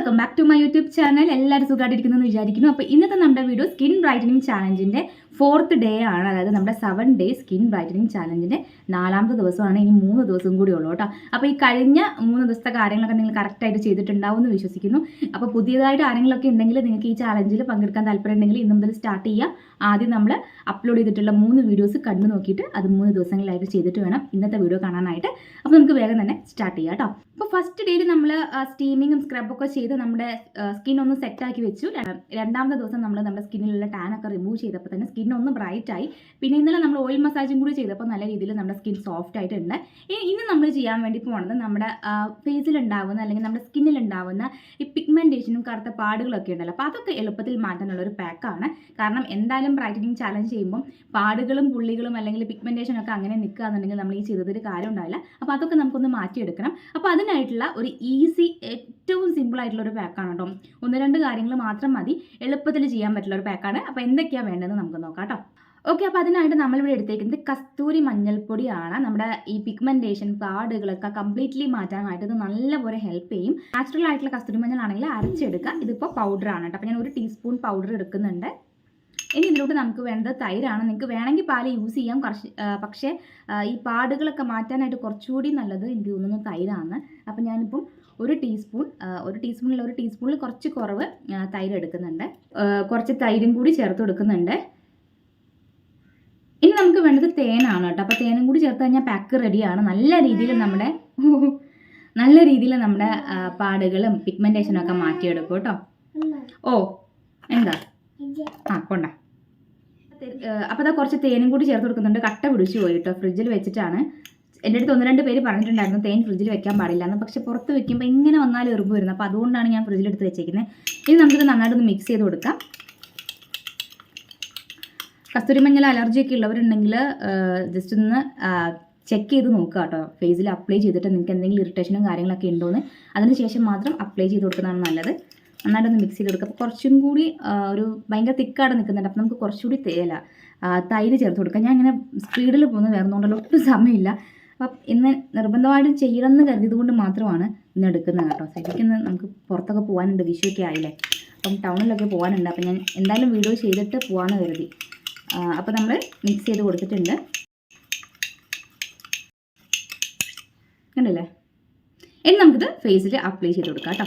Welcome back to my YouTube channel. എല്ലാവരും സുഖമായിട്ടിരിക്കുന്നു എന്ന് വിചാരിക്കുന്നു. അപ്പോൾ ഇന്നത്തെ നമ്മുടെ വീഡിയോ സ്കിൻ ബ്രൈറ്റനിങ് ചാലഞ്ചിന്റെ ഫോർത്ത് ഡേ ആണ് അതായത് നമ്മുടെ സെവൻ ഡേ സ്കിൻ ബ്രൈറ്റനിങ് ചാലഞ്ചിന്റെ നാലാമത്തെ ദിവസമാണ് ഇനി മൂന്ന് ദിവസം കൂടി ഉള്ളൂ കേട്ടോ. അപ്പോൾ ഈ കഴിഞ്ഞ മൂന്ന് ദിവസത്തെ കാര്യങ്ങളൊക്കെ നിങ്ങൾ കറക്റ്റായിട്ട് ചെയ്തിട്ടുണ്ടാവും എന്ന് വിശ്വസിക്കുന്നു. അപ്പോൾ പുതിയതായിട്ട് ആരെങ്കിലുമൊക്കെ ഉണ്ടെങ്കിൽ നിങ്ങൾക്ക് ഈ ചാലഞ്ചിൽ പങ്കെടുക്കാൻ താല്പര്യം ഉണ്ടെങ്കിൽ ഇന്ന് മുതൽ സ്റ്റാർട്ട് ചെയ്യുക. ആദ്യം നമ്മൾ അപ്ലോഡ് ചെയ്തിട്ടുള്ള മൂന്ന് വീഡിയോസ് കണ്ടു നോക്കിയിട്ട് അത് മൂന്ന് ദിവസങ്ങളിലായിട്ട് ചെയ്തിട്ട് വേണം ഇന്നത്തെ വീഡിയോ കാണാനായിട്ട്. അപ്പോൾ നമുക്ക് വേഗം തന്നെ സ്റ്റാർട്ട് ചെയ്യാം കേട്ടോ. അപ്പോൾ ഫസ്റ്റ് ഡേയിൽ നമ്മൾ സ്റ്റീമിങ്ങും സ്ക്രബൊക്കെ ചെയ്ത് നമ്മുടെ സ്കിൻ ഒന്ന് സെറ്റാക്കി വെച്ചു. രണ്ടാമത്തെ ദിവസം നമ്മൾ നമ്മുടെ സ്കിന്നിലുള്ള ടാൻ ഒക്കെ റിമൂവ് ചെയ്തപ്പോൾ തന്നെ സ്കിൻ ഒന്ന് ബ്രൈറ്റ് ആയി പിന്നെ ഇന്നലെ നമ്മൾ ഓയിൽ മസാജും കൂടി ചെയ്തപ്പോൾ നല്ല രീതിയിൽ നമ്മുടെ സ്കിൻ സോഫ്റ്റ് ആയിട്ടുണ്ട്. ഇനി നമ്മൾ ചെയ്യാൻ വേണ്ടി പോകുന്നത് നമ്മുടെ ഫേസിൽ ഉണ്ടാവുന്ന അല്ലെങ്കിൽ നമ്മുടെ സ്കിന്നിൽ ഉണ്ടാവുന്ന ഈ പിഗ്മെന്റേഷനും കറുത്ത പാടുകളൊക്കെ ഉണ്ടല്ലോ. അപ്പോൾ അതൊക്കെ എളുപ്പത്തിൽ മാറ്റാനുള്ള ഒരു പാക്കാണ് കാരണം എന്തായാലും ബ്രൈറ്റനിങ് ചാലഞ്ച് ചെയ്യുമ്പോൾ പാടുകളും പുള്ളികളും അല്ലെങ്കിൽ പിഗ്മെന്റേഷൻ ഒക്കെ അങ്ങനെ നിൽക്കുക എന്നുണ്ടെങ്കിൽ നമ്മൾ ഈ ചെയ്തതൊരു കാര്യം ഉണ്ടാവില്ല. അപ്പോൾ അതൊക്കെ നമുക്കൊന്ന് മാറ്റിയെടുക്കണം. അപ്പോൾ അതിനായിട്ടുള്ള ഒരു ഈസി ഏറ്റവും സിമ്പിൾ ആയിട്ടുള്ള ഒരു പാക്കാണ് കേട്ടോ. ഒന്ന് രണ്ട് കാര്യങ്ങൾ മാത്രം മതി. എളുപ്പത്തിൽ ചെയ്യാൻ പറ്റുള്ള ഒരു പാക്കാണ് അപ്പോൾ എന്തൊക്കെയാണ് വേണ്ടതെന്ന് നമുക്ക് നോക്കാം. കേട്ടോ ഓക്കെ അപ്പോൾ അതിനായിട്ട് നമ്മളിവിടെ എടുത്തേക്കുന്നത് കസ്തൂരി മഞ്ഞൾപ്പൊടിയാണ്. നമ്മുടെ ഈ പിഗ്മെന്റേഷൻ പാടുകളൊക്കെ കംപ്ലീറ്റ്ലി മാറ്റാനായിട്ട് ഇത് നല്ലപോലെ ഹെൽപ്പ് ചെയ്യും. നാച്ചുറൽ ആയിട്ടുള്ള കസ്തൂരി മഞ്ഞളാണെങ്കിൽ അരച്ചെടുക്കുക. ഇതിപ്പോൾ പൗഡറാണ് കേട്ടോ. അപ്പോൾ ഞാൻ ഒരു ടീസ്പൂൺ പൗഡർ എടുക്കുന്നുണ്ട്. ഇനി ഇതിലോട്ട് നമുക്ക് വേണ്ടത് തൈരാണ്. നിങ്ങൾക്ക് വേണമെങ്കിൽ പാൽ യൂസ് ചെയ്യാം. കുറച്ച് പക്ഷേ ഈ പാടുകളൊക്കെ മാറ്റാനായിട്ട് കുറച്ചുകൂടി നല്ലത് എനിക്ക് തോന്നുന്നു തൈരാണ്. അപ്പം ഞാനിപ്പം ഒരു ടീസ്പൂൺ ഒരു ടീസ്പൂണിൽ ഒരു ടീസ്പൂണിൽ കുറച്ച് കുറവ് തൈരെടുക്കുന്നുണ്ട് കുറച്ച് തൈരും കൂടി ചേർത്ത് കൊടുക്കുന്നുണ്ട്. ഇനി നമുക്ക് വേണ്ടത് തേനാണ് കേട്ടോ. അപ്പോൾ തേനും കൂടി ചേർത്ത് കഴിഞ്ഞാൽ പാക്ക് റെഡിയാണ് നല്ല രീതിയിൽ നമ്മുടെ നല്ല രീതിയിൽ നമ്മുടെ പാടുകളും പിഗ്മെന്റേഷനും ഒക്കെ മാറ്റിയെടുക്കും കേട്ടോ. ഓ എന്താ? ആ കൊണ്ട. അപ്പോൾ അതാ കുറച്ച് തേനും കൂടി ചേർത്ത് കൊടുക്കുന്നുണ്ട്. കട്ട പിടിച്ചു പോയി കേട്ടോ. ഫ്രിഡ്ജിൽ വെച്ചിട്ടാണ്. എന്റെ അടുത്ത് ഒന്ന് രണ്ട് പേര് പറഞ്ഞിട്ടുണ്ടായിരുന്നു തേൻ ഫ്രിഡ്ജിൽ വെക്കാൻ പാടില്ല എന്ന്. പക്ഷെ പുറത്ത് വെക്കുമ്പോൾ ഇങ്ങനെ വന്നാലും എറുമ്പ് വരുന്നത് അപ്പോൾ അതുകൊണ്ടാണ് ഞാൻ ഫ്രിഡ്ജിൽ എടുത്ത് വെച്ചേക്കുന്നത് ഇനി നമുക്കിത് നന്നായിട്ടൊന്ന് മിക്സ് ചെയ്ത് കൊടുക്കാം. കസ്തൂരി മഞ്ഞൾ അലർജി ഒക്കെ ഉള്ളവരുണ്ടെങ്കിൽ ജസ്റ്റ് ഒന്ന് ചെക്ക് ചെയ്ത് നോക്കുക കേട്ടോ. ഫേസിൽ അപ്ലൈ ചെയ്തിട്ട് നിങ്ങൾക്ക് എന്തെങ്കിലും ഇറിറ്റേഷനും കാര്യങ്ങളൊക്കെ ഉണ്ടോയെന്ന് അതിന് ശേഷം മാത്രം അപ്ലൈ ചെയ്ത് കൊടുക്കുന്നതാണ് നല്ലത്. നന്നായിട്ടൊന്ന് മിക്സ് ചെയ്ത് കൊടുക്കുക. അപ്പോൾ കുറച്ചും കൂടി ഒരു ഭയങ്കര തിക്കാടെ നിൽക്കുന്നുണ്ട്. അപ്പോൾ നമുക്ക് കുറച്ചുകൂടി തേല തൈര് ചേർത്ത് കൊടുക്കുക. ഞാൻ ഇങ്ങനെ സ്പീഡിൽ പോകുന്നത് വേറെന്നുകൊണ്ടല്ലോ ഒട്ടും സമയമില്ല. അപ്പം ഇന്ന് നിർബന്ധമായിട്ടും ചെയ്യണമെന്ന് കരുതിയത് കൊണ്ട് മാത്രമാണ് ഇന്ന് എടുക്കുന്നത് കേട്ടോ. ശരിക്കും നമുക്ക് പുറത്തൊക്കെ പോകാനുണ്ട് വിഷുവൊക്കെ ആയില്ലേ. അപ്പം ടൗണിലൊക്കെ പോകാനുണ്ട്. അപ്പം ഞാൻ എന്തായാലും വീഡിയോ ചെയ്തിട്ട് പോകാമെന്ന് കരുതി. അപ്പോൾ നമ്മൾ മിക്സ് ചെയ്ത് കൊടുത്തിട്ടുണ്ട്. കണ്ടില്ലേ? ഇനി നമുക്കിത് ഫേസിൽ അപ്ലൈ ചെയ്ത് കൊടുക്കാം കേട്ടോ.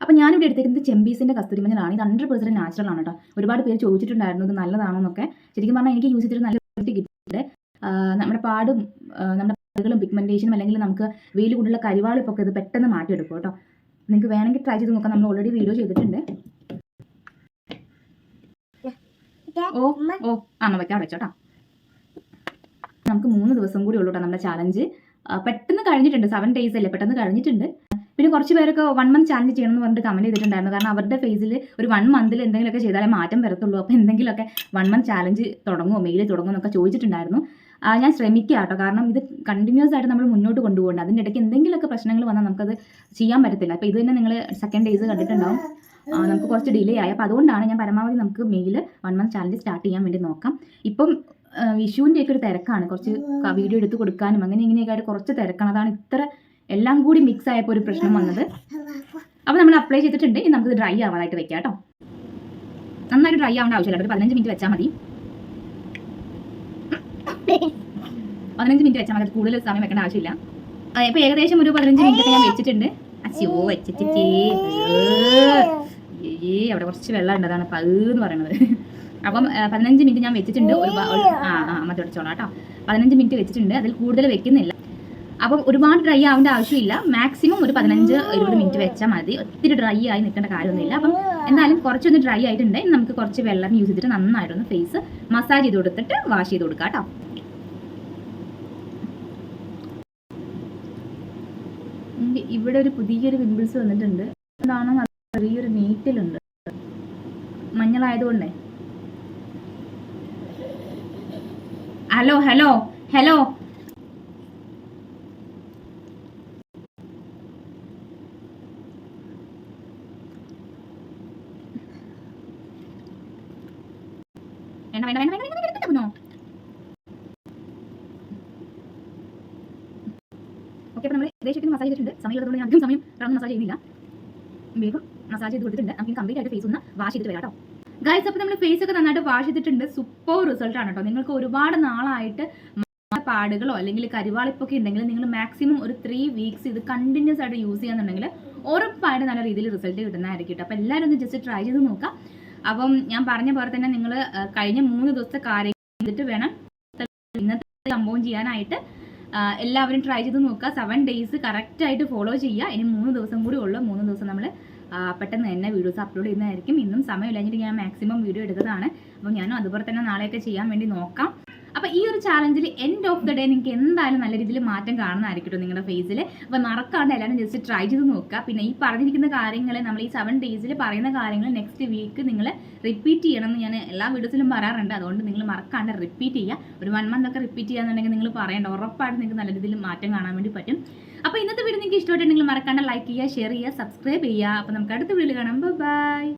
അപ്പോൾ ഞാനിവിടെ എടുത്തിരുന്നത് ചെമ്പീസിന്റെ കസ്തൂരി മഞ്ഞളാണ്. ഇത് ഹൺഡ്രഡ് പെർസെന്റ് നാച്ചുറൽ ആണ് കേട്ടോ. ഒരുപാട് പേര് ചോദിച്ചിട്ടുണ്ടായിരുന്നു ഇത് നല്ലതാണോ എന്നൊക്കെ ശരിക്കും പറഞ്ഞാൽ എനിക്ക് യൂസ് ചെയ്തിട്ട് നല്ല റിസൾട്ട് കിട്ടിയിട്ടുണ്ട്. നമ്മുടെ പാടും നമ്മുടെ പാടുകളും പിഗ്മെന്റേഷനും അല്ലെങ്കിൽ നമുക്ക് വെയിൽ കൊണ്ടുള്ള കരിവാളിപ്പൊക്കെ ഇത് പെട്ടെന്ന് മാറ്റിയെടുക്കും കേട്ടോ. നിങ്ങൾക്ക് വേണമെങ്കിൽ ട്രൈ ചെയ്ത് നോക്കാം. നമ്മൾ ഓൾറെഡി വീഡിയോ ചെയ്തിട്ടുണ്ട്. ഓ ഓ ആ വെക്കാം വെച്ചോട്ടാ നമുക്ക് മൂന്ന് ദിവസം കൂടി ഉള്ളൂ കേട്ടോ നമ്മുടെ ചാലഞ്ച് പെട്ടെന്ന് കഴിഞ്ഞിട്ടുണ്ട്. സെവൻ ഡേയ്സ് അല്ലേ പെട്ടെന്ന് കഴിഞ്ഞിട്ടുണ്ട്. പിന്നെ കുറച്ച് പേരൊക്കെ വൺ മന്ത് ചാലഞ്ച് ചെയ്യണം എന്ന് പറഞ്ഞിട്ട് കമന്റ് ചെയ്തിട്ടുണ്ടായിരുന്നു. കാരണം അവരുടെ ഫേസിൽ ഒരു വൺ മന്തിൽ എന്തെങ്കിലുമൊക്കെ ചെയ്താലേ മാറ്റം വരത്തുള്ളൂ. അപ്പോൾ എന്തെങ്കിലുമൊക്കെ വൺ മന്ത് ചാലഞ്ച് തുടങ്ങുമോ മെയിൽ തുടങ്ങുമോ എന്നൊക്കെ ചോദിച്ചിട്ടുണ്ടായിരുന്നു. ഞാൻ ശ്രമിക്കുക കേട്ടോ. കാരണം ഇത് കണ്ടിന്യൂസ് ആയിട്ട് നമ്മൾ മുന്നോട്ട് കൊണ്ടുപോകണം അതിന്റെ ഇടയ്ക്ക് എന്തെങ്കിലുമൊക്കെ പ്രശ്നങ്ങൾ വന്നാൽ നമുക്കത് ചെയ്യാൻ പറ്റത്തില്ല. അപ്പോൾ ഇത് തന്നെ നിങ്ങൾ സെക്കൻഡ് ഡേയ്സ് കണ്ടിട്ടുണ്ടാവും. നമുക്ക് കുറച്ച് ഡിലേ ആയി. അപ്പോൾ അതുകൊണ്ടാണ് ഞാൻ പരമാവധി നമുക്ക് മെയിൽ വൺ മന്ത് ചാലഞ്ച് സ്റ്റാർട്ട് ചെയ്യാൻ വേണ്ടി നോക്കാം. ഇപ്പം വിഷുവിന്റെയൊക്കെ ഒരു തിരക്കാണ്. കുറച്ച് വീഡിയോ എടുത്ത് കൊടുക്കാനും അങ്ങനെ ഇങ്ങനെയൊക്കെ ആയിട്ട് കുറച്ച് തിരക്കാണ്. അതാണ് ഇത്ര എല്ലാം കൂടി മിക്സ് ആയപ്പോൾ ഒരു പ്രശ്നം വന്നത്. അപ്പോൾ നമ്മൾ അപ്ലൈ ചെയ്തിട്ടുണ്ട്. ഇനി നമുക്ക് ഡ്രൈ ആവാനായിട്ട് വെക്കാം കേട്ടോ നന്നായിട്ട് ഡ്രൈ ആവേണ്ട ആവശ്യമില്ല. ഒരു പതിനഞ്ച് മിനിറ്റ് വെച്ചാൽ മതി. പതിനഞ്ച് മിനിറ്റ് വെച്ചാൽ മതി. കൂടുതൽ സമയം വെക്കേണ്ട ആവശ്യമില്ല. ഇപ്പോൾ ഏകദേശം ഒരു പതിനഞ്ച് മിനിറ്റ് ഞാൻ വെച്ചിട്ടുണ്ട്. അച്ഛോ വെച്ചിട്ടേ. ഏ അവിടെ കുറച്ച് വെള്ളം ഉണ്ട്. അതാണ് പതെന്ന് പറയുന്നത് അപ്പം പതിനഞ്ച് മിനിറ്റ് ഞാൻ വെച്ചിട്ടുണ്ട്. ഒരു ആ ആ മതി അടിച്ചോളാം കേട്ടോ പതിനഞ്ച് മിനിറ്റ് വെച്ചിട്ടുണ്ട്. അതിൽ കൂടുതൽ വെക്കുന്നില്ല. അപ്പം ഒരുപാട് ഡ്രൈ ആവേണ്ട ആവശ്യമില്ല. മാക്സിമം ഒരു പതിനഞ്ച് ഇരുപത് മിനിറ്റ് വെച്ചാൽ മതി. ഒത്തിരി ഡ്രൈ ആയി നിൽക്കേണ്ട കാര്യമൊന്നുമില്ല. അപ്പം എന്തായാലും കുറച്ചൊന്ന് ഡ്രൈ ആയിട്ടുണ്ട്. ഇനി നമുക്ക് കുറച്ച് വെള്ളം യൂസ് ചെയ്തിട്ട് നന്നായിട്ടൊന്ന് ഫേസ് മസാജ് ചെയ്ത് കൊടുത്തിട്ട് വാഷ് ചെയ്ത് കൊടുക്കാം കേട്ടോ. ഇവിടെ ഒരു പുതിയൊരു പിമ്പിൾസ് വന്നിട്ടുണ്ട്. എന്താണോ ചെറിയൊരു നീറ്റിലുണ്ട് മഞ്ഞളായതുകൊണ്ടേ. ഹലോ ഹലോ ഹലോ വേണ്ട വേണ്ട വേണ്ട വേണ്ട വേണ്ട, വേണ്ട, ഓക്കെ അപ്പോൾ നമ്മൾ ഏകദേശം മസാജ് ചെയ്തിട്ടുണ്ട്. സമയമുള്ളതുകൊണ്ട് ഞാൻ അധികം സമയം കടന്ന് മസാജ് ചെയ്യുന്നില്ല. വേഗം മസാജ് ചെയ്ത് കൊടുത്തിട്ടുണ്ട്. നമുക്ക് കംപ്ലീറ്റ് ആയിട്ട് ഫേസ് ഒന്ന് വാഷ് ചെയ്തിട്ട് വരാം കേട്ടോ ഗൈസ് അപ്പോൾ നമ്മൾ ഫേസ് ഒക്കെ നന്നായിട്ട് വാഷ് ചെയ്തിട്ടുണ്ട്. സൂപ്പർ റിസൾട്ട് ആണ് കേട്ടോ. നിങ്ങൾക്ക് ഒരുപാട് നാളായിട്ട് പാടുകളോ അല്ലെങ്കിൽ കരിവാളിപ്പൊക്കെ ഉണ്ടെങ്കിൽ നിങ്ങൾ മാക്സിമം ഒരു ത്രീ വീക്സ് ഇത് കണ്ടിന്യൂസ് ആയിട്ട് യൂസ് ചെയ്യാന്നുണ്ടെങ്കിൽ ഉറപ്പായിട്ട് നല്ല രീതിയിൽ റിസൾട്ട് കിട്ടുന്നതായിരിക്കും കേട്ടോ. അപ്പോൾ എല്ലാവരും ഒന്ന് ജസ്റ്റ് ട്രൈ ചെയ്ത് നോക്കാം അപ്പം ഞാൻ പറഞ്ഞ പോലെ തന്നെ നിങ്ങൾ കഴിഞ്ഞ മൂന്ന് ദിവസത്തെ കാര്യം ചെയ്തിട്ട് വേണം ഇന്നത്തെ സംഭവം ചെയ്യാനായിട്ട്. എല്ലാവരും ട്രൈ ചെയ്ത് നോക്കുക. സെവൻ ഡേയ്സ് കറക്റ്റായിട്ട് ഫോളോ ചെയ്യുക. ഇനി മൂന്ന് ദിവസം കൂടി ഉള്ളു. മൂന്ന് ദിവസം നമ്മൾ പെട്ടെന്ന് തന്നെ വീഡിയോസ് അപ്ലോഡ് ചെയ്യുന്നതായിരിക്കും. ഇന്നും സമയമില്ലാഞ്ഞിട്ട് ഞാൻ മാക്സിമം വീഡിയോ എടുത്തതാണ്. അപ്പം ഞാനും അതുപോലെ തന്നെ നാളെയൊക്കെ ചെയ്യാൻ വേണ്ടി നോക്കാം. അപ്പോൾ ഈ ഒരു ചാലഞ്ചിൽ എൻഡ് ഓഫ് ദ ഡേ നിങ്ങൾക്ക് എന്തായാലും നല്ല രീതിയിൽ മാറ്റം കാണുന്നതായിരിക്കും നിങ്ങളുടെ ഫേസിൽ അപ്പോൾ മറക്കാണ്ട് എല്ലാവരും ജസ്റ്റ് ട്രൈ ചെയ്ത് നോക്കുക. പിന്നെ ഈ പറഞ്ഞിരിക്കുന്ന കാര്യങ്ങൾ നമ്മൾ ഈ സെവൻ ഡേയ്സിൽ പറയുന്ന കാര്യങ്ങൾ നെക്സ്റ്റ് വീക്ക് നിങ്ങൾ റിപ്പീറ്റ് ചെയ്യണം എന്ന് ഞാൻ എല്ലാ വീഡിയോസിലും പറയാറുണ്ട്. അതുകൊണ്ട് നിങ്ങൾ മറക്കാണ്ട് റിപ്പീറ്റ് ചെയ്യുക. ഒരു വൺ മന്ത് ഒക്കെ റിപ്പീറ്റ് ചെയ്യാന്നുണ്ടെങ്കിൽ നിങ്ങൾ പറയേണ്ട. ഉറപ്പായിട്ട് നിങ്ങൾക്ക് നല്ല രീതിയിൽ മാറ്റം കാണാൻ വേണ്ടി പറ്റും. അപ്പോൾ ഇന്നത്തെ വീഡിയോ നിങ്ങൾക്ക് ഇഷ്ടമായിട്ടുണ്ടെങ്കിൽ മറക്കാണ്ട് ലൈക്ക് ചെയ്യുക ഷെയർ ചെയ്യുക സബ്സ്ക്രൈബ് ചെയ്യുക. അപ്പോൾ നമുക്ക് അടുത്ത വീഡിയോയിൽ കാണാം. ബൈ